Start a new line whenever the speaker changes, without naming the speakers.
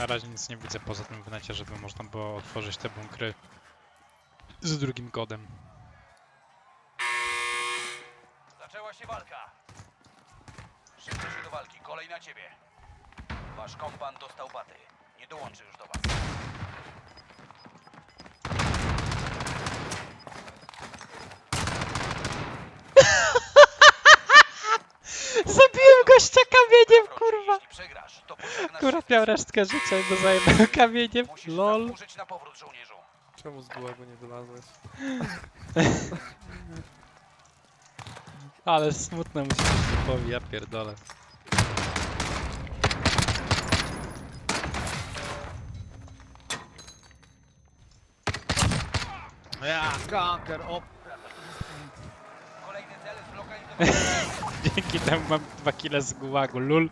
na razie nic nie widzę poza tym w necie, żeby można było otworzyć te bunkry z drugim kodem.
Zaczęła się walka. Szybko się do walki, kolej na ciebie. Wasz kompan dostał baty. Nie dołączy już do was.
Zabiłem gościa kamieniem,
przegrasz, to pożegnasz
Akurat
się
miał resztkę życia i go zajebał kamieniem.
Musisz
LOL.
na powrót, żołnierzu.
Czemu z gułagu nie wylazłeś?
Ale smutne musi być typowi, ja pierdolę. Ja,
Ganker, op!
Kolejny cel zlokalizowany.
dzięki temu mam 2 kile z gułagu, lul.